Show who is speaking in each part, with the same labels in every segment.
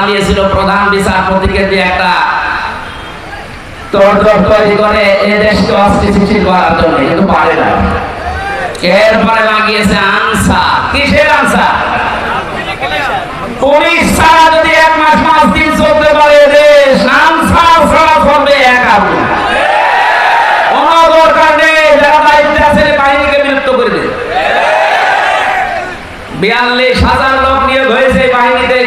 Speaker 1: চালিয়েছিল প্রধান বিচারপতিকে দিয়ে একটা বিয়াল্লিশ হাজার লোক নিয়োগ হয়েছে বাহিনীতে এই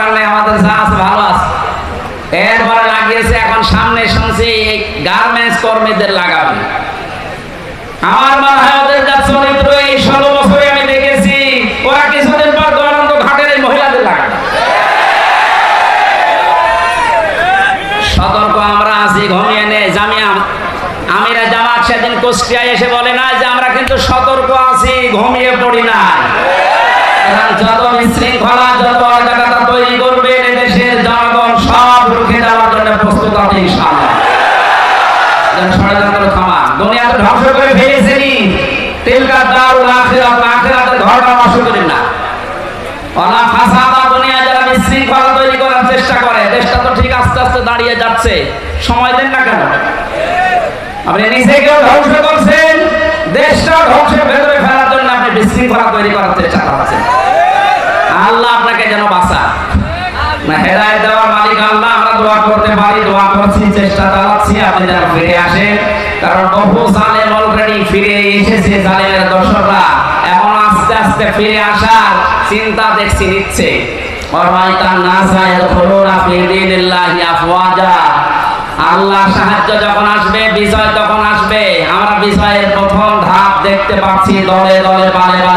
Speaker 1: নেই এরপরে লাগিয়েছে, এখন সামনে শুনছি এই গার্মেন্টস কর্মীদের লাগাবে। আমার মনে হয় ওদের যা চরিত্র এই ষোলো বছরে আমি দেখেছি, ওরা কিছুদিন পর দয়ানন্দ ঘাটের এই মহিলাদের লাগাবে। সতর্ক আমরা আছি, ঘুমিয়ে নে, জামিয়া। আমিরা জামাত সেদিন কুষ্টিয়ায় এসে বলে না যে আমরা কিন্তু সতর্ক আছি, ঘুমিয়ে পড়ি না। যত বিশৃঙ্খলা, যত অজাগতা তৈরি করবে প্রস্তুত ইনশাআল্লাহ। যেন ষড়যন্ত্র থামা। দুনিয়া তো ধ্বংস করে ফেলেছেনি। তিলকার দারুল আখিরাত, আখিরাতের ঘরটা নষ্ট করেন না। অনা ফাসাদা দুনিয়া যারা বিশৃঙ্খলা তৈরি করার চেষ্টা করে, দেশটা তো ঠিক আস্তে আস্তে দাঁড়িয়ে যাচ্ছে। সময় দেন না কেন? আপনি নিজেকেও ধ্বংস করছেন দেশটা ধ্বংসের ভেতরে ফেলার জন্য আপনি বিশৃঙ্খলা তৈরি করার চেষ্টা করছেন আল্লাহ আপনাকে যেন বাঁচা। না হেদায় দেওয়ার মালিক আল্লাহ। দোয়া করতে পারি, দোয়া করছি, চেষ্টা চালাচ্ছি, আপনি যেন ফিরে কারণ বহু জালেম অলরেডি ফিরে এসেছে জালেমের দর্শকরা। এখন আস্তে আস্তে ফিরে আসার চিন্তা দেখছি, নিচ্ছে। আল্লাহ সাহায্য যখন আসবে, বিজয় তখন আসবে। আমরা বিজয়ের প্রথম ধাপ দেখতে পাচ্ছি, দলে দলে বারে বারে।